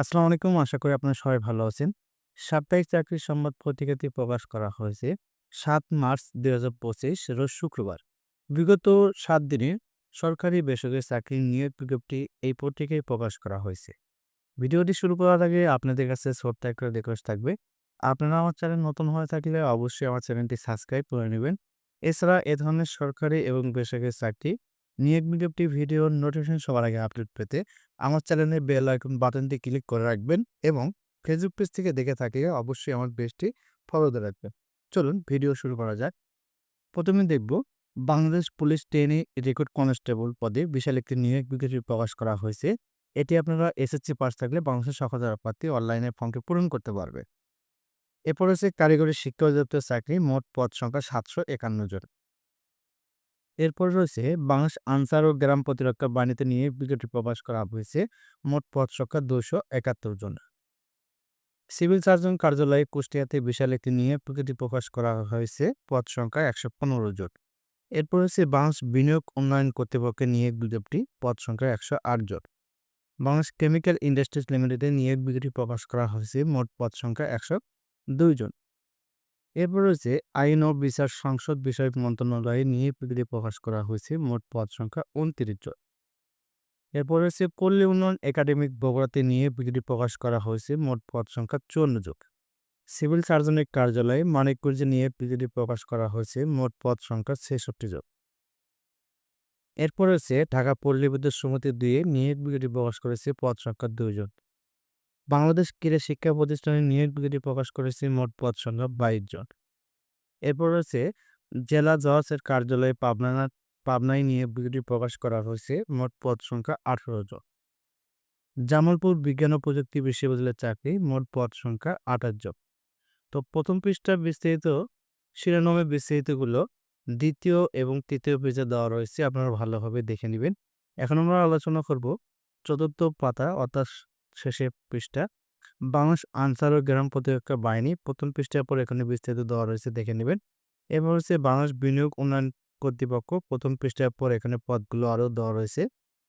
আসসালামু আলাইকুম। আশা করি আপনারা সবাই ভালো আছেন। সাপ্তাহিক চাকরির সংবাদ পত্রিকাতে প্রকাশ করা হয়েছে ৭ মার্চ ২০২৫ রোজ শুক্রবার। বিগত ৭ দিনে সরকারি বেসরকারি চাকরির নিয়োগ বিজ্ঞপ্তি এই পত্রিকায় প্রকাশ করা হয়েছে। ভিডিওটি শুরু করার আগে আপনাদের কাছে ছোট্ট একটা রিকোয়েস্ট থাকবে। আপনারা আমার চ্যানেল নতুন হয়ে থাকলে অবশ্যই আমার চ্যানেলটি সাবস্ক্রাইব করে নেবেন। এছাড়া এ ধরনের সরকারি এবং বেসরকারি চাকরি নিয়োগ বিজ্ঞপ্তি ভিডিওর নোটিফিকেশন সবার আগে আপডেট পেতে আমার চ্যানেলে বেল আইকন বাটনটি ক্লিক করে রাখবেন এবং ফেসবুক পেজ থেকে দেখে থাকলে অবশ্যই আমার পেজটি ফলো দিয়ে রাখবেন। চলুন ভিডিও শুরু করা যাক। প্রথমে দেখব বাংলাদেশ পুলিশ ট্রেনে রেকর্ড কনস্টেবল পদে বিশাল একটি নিয়োগ বিজ্ঞপ্তি প্রকাশ করা হয়েছে। এটি আপনারা এসএসসি পাস থাকলে বাংলাদেশের সকল প্রার্থী অনলাইনে ফর্মটি পূরণ করতে পারবে। এরপর হচ্ছে কারিগরি শিক্ষা অধিদপ্তর চাকরি মোট পদ সংখ্যা সাতশো একান্ন জন। এরপর রয়েছে বাংলাদেশ আনসার ও গ্রাম প্রতিরক্ষা বাহিনীতে নিয়ে বিজ্ঞপ্তি প্রকাশ করা হয়েছে মোট পদ সংখ্যা দুশো একাত্তর জন। সিভিল সার্জন কার্যালয়ে কুষ্টিয়াতে বিশাল একটি নিয়ে বিজ্ঞপ্তি প্রকাশ করা হয়েছে পদ সংখ্যা একশো পনেরো জন। এরপর হচ্ছে বাংলাদেশ বিনিয়োগ উন্নয়ন কর্তৃপক্ষের নিয়োগ বিজ্ঞপ্তি পদ সংখ্যা একশো আট জন। বাংলাদেশ কেমিক্যাল ইন্ডাস্ট্রিজ লিমিটেডে নিয়োগ বিজ্ঞপ্তি প্রকাশ করা হয়েছে মোট পদ সংখ্যা একশো দুই জন। এরপর রয়েছে আইন ও বিচার সংসদ বিষয়ক মন্ত্রণালয়ে নিয়ে বিজ্ঞপ্তি প্রকাশ করা হয়েছে মোট পদ সংখ্যা উনত্রিশ জন। এরপর রয়েছে পল্লী উন্নয়ন একাডেমিক বগুড়াতে নিয়ে বিজ্ঞপ্তি প্রকাশ করা হয়েছে মোট পদ সংখ্যা চুয়ান্ন জন। সিভিল সার্জনের কার্যালয়ে মানিকগঞ্জে নিয়ে বিজ্ঞপ্তি প্রকাশ করা হয়েছে মোট পদ সংখ্যা ছেষট্টি জন। এরপর রয়েছে ঢাকা পল্লী বিদ্যুৎ সমিতি দিয়ে নিয়ে বিজ্ঞপ্তি প্রকাশ করেছে পদ সংখ্যা দুইজন বাংলাদেশ ক্রীড়া শিক্ষা প্রতিষ্ঠানে নিয়োগ বিজ্ঞপ্তি প্রকাশ করেছে মোট পদ সংখ্যা বাইশ জন। এরপর রয়েছে জেলা জজের কার্যালয়ে পাবনা, পাবনায় নিয়ে বিজ্ঞপ্তি প্রকাশ করা হয়েছে মোট পদ সংখ্যা আঠারো জন। জামালপুর বিজ্ঞান ও প্রযুক্তি বিশ্ববিদ্যালয়ের চাকরি মোট পদ সংখ্যা আঠাশ জন। তো প্রথম পৃষ্ঠা বিস্তারিত শিরোনামে বিস্তারিতগুলো দ্বিতীয় এবং তৃতীয় পৃষ্ঠা দেওয়া রয়েছে, আপনারা ভালোভাবে দেখে নেবেন। এখন আমরা আলোচনা করব চতুর্থ পাতা অর্থাৎ শেষে পৃষ্ঠা। বাংলাদেশ আনসার ও গ্রাম প্রতিরক্ষা বাহিনী, প্রথম পৃষ্ঠার পর এখানে বিস্তারিত দেওয়া রয়েছে, দেখে নেবেন। এবার হচ্ছে বাংলাদেশ বিনিয়োগ উন্নয়ন কর্তৃপক্ষ, প্রথম পৃষ্ঠার পর এখানে পদগুলো আরও দেওয়া রয়েছে,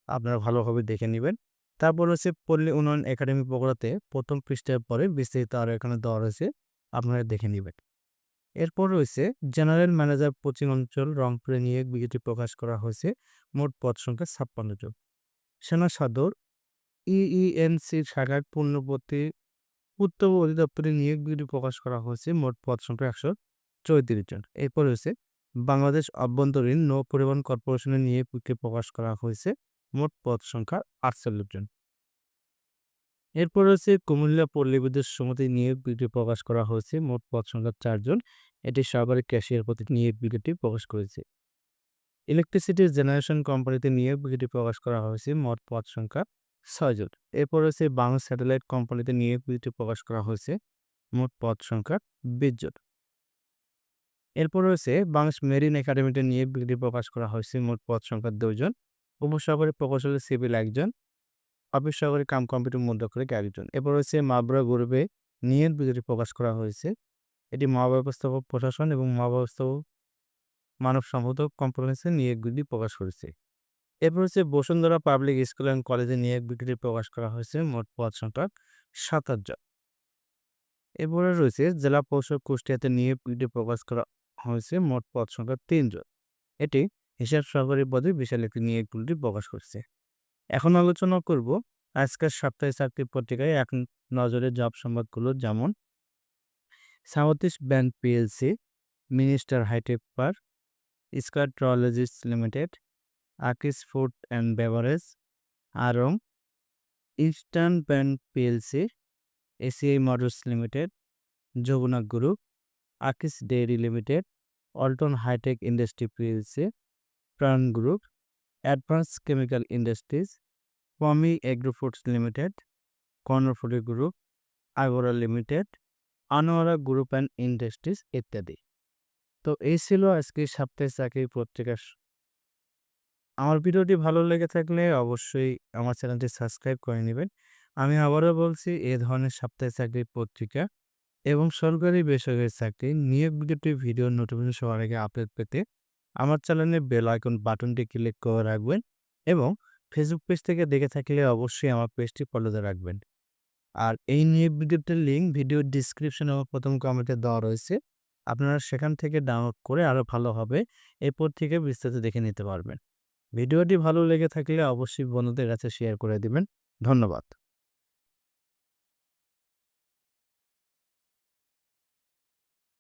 আপনারা ভালোভাবে দেখে নেবেন। তারপর হচ্ছে পল্লী উন্নয়ন একাডেমি পকড়াতে প্রথম পৃষ্ঠার পরে বিস্তারিত আরও এখানে দেওয়া রয়েছে, আপনারা দেখে নেবেন। এরপর রয়েছে জেনারেল ম্যানেজার কোচিং অঞ্চল রংপুরে নিয়ে বিজ্ঞপ্তি প্রকাশ করা হয়েছে, মোট পদ সংখ্যা ছাপ্পান্ন জন। সেনা সদর ইইএনসির শাখায় পূর্ণবর্তী উত্তর অধিদপ্তরে নিয়োগ বিজ্ঞপ্তি প্রকাশ করা হয়েছে মোট পদ সংখ্যা একশো চৌত্রিশ জন। এরপর রয়েছে বাংলাদেশ অভ্যন্তরীণ নৌ পরিবহন কর্পোরেশনের নিয়োগ বিজ্ঞপ্তি প্রকাশ করা হয়েছে মোট পদ সংখ্যা আটচল্লিশ জন। এরপর রয়েছে কুমিল্লা পল্লী বিদ্যুৎ সমিতি নিয়োগ বিজ্ঞপ্তি প্রকাশ করা হয়েছে মোট পদ সংখ্যা চারজন এটি সরকারি ক্যাশিয়ার প্রতি নিয়োগ বিজ্ঞপ্তি প্রকাশ করেছে। ইলেকট্রিসিটি জেনারেশন কোম্পানিতে নিয়োগ বিজ্ঞপ্তি প্রকাশ করা হয়েছে মোট পদ সংখ্যা ছয়জন এরপর রয়েছে বাংলা স্যাটেলাইট কোম্পানিতে নিয়োগ বিজ্ঞপ্তি প্রকাশ করা হয়েছে। মোট পদ সংখ্যা বিশ জন এরপর রয়েছে বাংলাদেশ মেরিন একাডেমিতে নিয়োগ বিজ্ঞপ্তি প্রকাশ করা হয়েছে। মোট পদ সংখ্যা দুজন উপসহকারী প্রকৌশলী সিভিল একজন। অফিস সহকারী কাম কম্পিউটার মধ্যকারী একজন এরপর রয়েছে মাবরা গ্রুপে নিয়োগ বিজ্ঞপ্তি প্রকাশ করা হয়েছে। এটি মহাব্যবস্থাপক প্রশাসন এবং মহাব্যবস্থাপক মানব সম্পদ কম্পারেন্সে নিয়োগ বিজ্ঞপ্তি প্রকাশ করেছে। এরপর হচ্ছে বসুন্ধরা পাবলিক স্কুল অ্যান্ড কলেজে নিয়োগ বিজ্ঞপ্তি প্রকাশ করা হয়েছে মোট পদ সংখ্যা সাতাশ জন। এরপরে রয়েছে জেলা পরিষদ কুষ্টিয়াতে নিয়োগ বিজ্ঞপ্তি প্রকাশ করা হয়েছে মোট পদ সংখ্যা তিনজন এটি হিসাব সহকারী পদে বিশাল একটি নিয়োগ বিজ্ঞপ্তি প্রকাশ করছে। এখন আলোচনা করব আজকের সপ্তাহে চাকরি পত্রিকায় এক নজরে জব সংবাদগুলো যেমন South East Bank PLC, Minister Hitech Park Square ট্রলজিস্ট Limited Akij Food and Beverage Aarong Eastern Bank PLC, ACI Motors Limited, Jamuna Group, Akij Dairy Limited, Walton Hitech Industry PLC, Pran Group Advance Chemical Industries, পমি Agro Foods Limited, Karnaphuli Group, Agra Limited, Anwara Group and Industries ইত্যাদি। তো এই ছিল আজকে সাপ্তাহিক চাকরি পত্রিকা আমার ভিডিওটি ভালো লেগে থাকলে অবশ্যই আমার চ্যানেলটি সাবস্ক্রাইব করে নেবেন। আমি আবারও বলছি, এ ধরনের সাপ্তাহিক চাকরির পত্রিকা এবং সরকারি বেসরকারি চাকরি নিয়োগ বিজ্ঞপ্তি ভিডিও নোটিফিকেশন সবার আগে আপডেট পেতে আমার চ্যানেলে বেল আইকন বাটনটি ক্লিক করে রাখবেন এবং ফেসবুক পেজ থেকে দেখে থাকলে অবশ্যই আমার পেজটি ফলোতে রাখবেন। আর এই নিয়োগ বিজ্ঞপ্তির লিঙ্ক ভিডিও ডিসক্রিপশন এবং প্রথম কমেন্টে দেওয়া রয়েছে, আপনারা সেখান থেকে ডাউনলোড করে আরও ভালোভাবে এই পত্রিকা বিস্তারিত দেখে নিতে পারবেন। ভিডিওটি ভালো লেগে থাকলে অবশ্যই বন্ধুদের কাছে শেয়ার করে দিবেন। ধন্যবাদ।